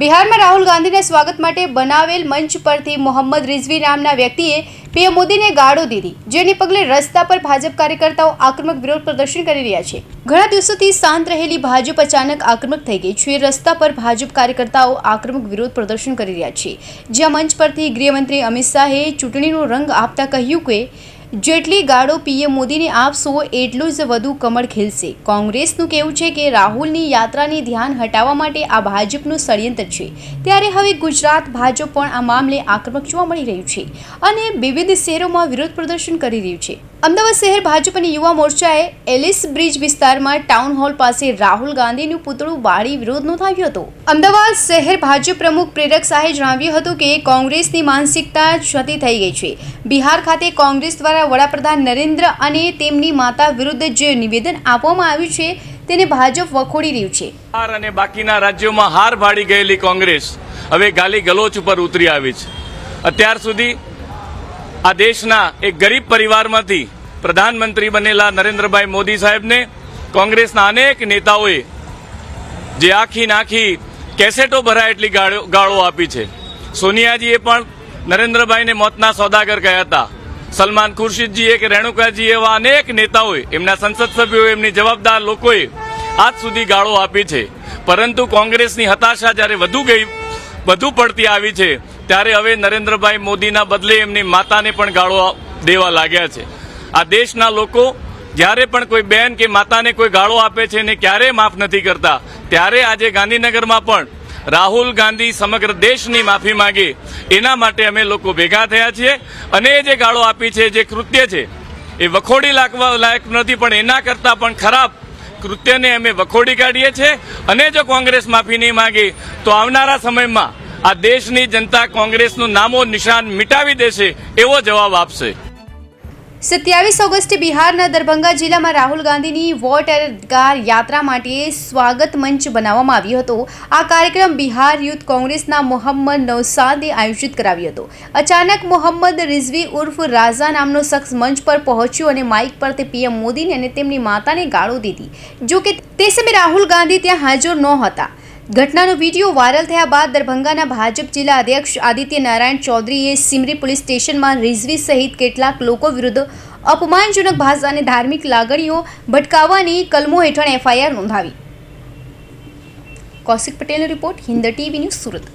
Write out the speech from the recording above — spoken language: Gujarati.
બિહારમાં રાહુલ ગાંધીના સ્વાગત માટે બનાવેલ મંચ પરથી મોહમ્મદ રિઝવી નામના વ્યક્તિએ પીએમ મોદીને ગાળો દીધી, જેને પગલે રસ્તા પર ભાજપ કાર્યકર્તાઓ આક્રમક વિરોધ પ્રદર્શન કરી રહ્યા છે. ઘણા દિવસોથી શાંત રહેલી ભાજપ અચાનક આક્રમક થઈ ગઈ છે. રસ્તા પર ભાજપ કાર્યકર્તાઓ આક્રમક વિરોધ પ્રદર્શન કરી રહ્યા છે. જ્યાં મંચ પરથી ગૃહમંત્રી અમિત શાહે ચૂંટણીનો રંગ આપતા કહ્યું કે જેટલી ગાળો પીએમ મોદીને આપશો એટલું જ વધુ કમળ ખીલશે. કોંગ્રેસનું કહેવું છે કે રાહુલની યાત્રાની ધ્યાન હટાવવા માટે આ ભાજપનું ષડયંત્ર છે. ત્યારે હવે ગુજરાત ભાજપ પણ આ મામલે આક્રમક જોવા મળી રહ્યું છે અને વિવિધ શહેરોમાં વિરોધ પ્રદર્શન કરી રહ્યું છે. અમદાવાદ શહેર ભાજપ અને યુવા મોરચાએ એલિસ બ્રિજ વિસ્તારમાં ટાઉન હોલ પાસે રાહુલ ગાંધીનું પુતળું બાળી વિરોધ નોંધાવ્યો હતો. અમદાવાદ શહેર ભાજપ પ્રમુખ પ્રેરક શાહે જણાવ્યું હતું કે કોંગ્રેસની માનસિકતા ક્ષતિ થઈ ગઈ છે. બિહાર ખાતે કોંગ્રેસ દ્વારા વડાપ્રધાન નરેન્દ્ર અને તેમની માતા વિરુદ્ધ જે નિવેદન આપવામાં આવ્યું છે, તેને ભાજપ વખોડી રહ્યું છે. હાર અને બાકીના રાજ્યોમાં હાર ભાડી ગયેલી કોંગ્રેસ હવે ગાલી ગલોચ ઉપર ઉતરી આવી છે. અત્યાર સુધી આ દેશના એક ગરીબ પરિવારમાંથી પ્રધાનમંત્રી બનેલા નરેન્દ્રભાઈ મોદી સાહેબને કોંગ્રેસના અનેક નેતાઓએ જે આખી નાખી કેસેટો ભરાય એટલી ગાળો આપી છે. સોનિયાજીએ પણ નરેન્દ્રભાઈને મોતના સોદાગર કહ્યા હતા. સલમાન ખુરશીદજીએ કે રેણુકાજી એવા અનેક નેતાઓએ એમના સંસદ સભ્યોએ એમની જવાબદાર લોકોએ આજ સુધી ગાળો આપી છે. પરંતુ કોંગ્રેસની હતાશા જ્યારે વધુ ગઈ, વધુ પડતી આવી છે, ત્યારે હવે નરેન્દ્રભાઈ મોદીના બદલે એમની માતાને પણ ગાળો દેવા લાગ્યા છે. આ દેશના લોકો જ્યારે પણ કોઈ બેન કે માતાને કોઈ ગાળો આપે છે ને ક્યારેય માફ નથી કરતા, ત્યારે આજે ગાંધીનગરમાં પણ રાહુલ ગાંધી સમગ્ર દેશની માફી માંગે. એના માટે અમે લોકો ભેગા થયા છીએ અને એ જે ગાળો આપી છે, જે કૃત્ય છે, એ વખોડી લાગવા લાયક નથી, પણ એના કરતાં પણ ખરાબ કૃત્યને અમે વખોડી કાઢીએ છીએ. અને જો કોંગ્રેસ માફી નહીં માંગે, તો આવનારા સમયમાં આ દેશની જનતા કોંગ્રેસનું નામો નિશાન મિટાવી દેશે એવો જવાબ આપશે. સત્યાવીસ ઓગસ્ટે બિહારના દરભંગા જિલ્લામાં રાહુલ ગાંધીની વોટ અધિકાર યાત્રા માટે સ્વાગત મંચ બનાવવામાં આવ્યો હતો. આ કાર્યક્રમ બિહાર યુથ કોંગ્રેસના મોહમ્મદ નૌસાદે આયોજિત કરાવ્યો હતો. અચાનક મોહમ્મદ રિઝવી ઉર્ફ રાઝા નામનો શખ્સ મંચ પર પહોંચ્યો અને માઇક પર તે પીએમ મોદીને અને તેમની માતાને ગાળો દીધી. જો કે તે સમયે રાહુલ ગાંધી ત્યાં હાજર નહોતા. ઘટનાનો વીડિયો વાયરલ થયા બાદ દરભંગાના ભાજપ જિલ્લા અધ્યક્ષ આદિત્ય નારાયણ ચૌધરીએ સિમરી પોલીસ સ્ટેશનમાં રિઝવી સહિત કેટલાક લોકો વિરુદ્ધ અપમાનજનક ભાષા અને ધાર્મિક લાગણીઓ ભટકાવવાની કલમો હેઠળ એફઆઈઆર નોંધાવી. કૌશિક પટેલનો report Hind TV news Surat.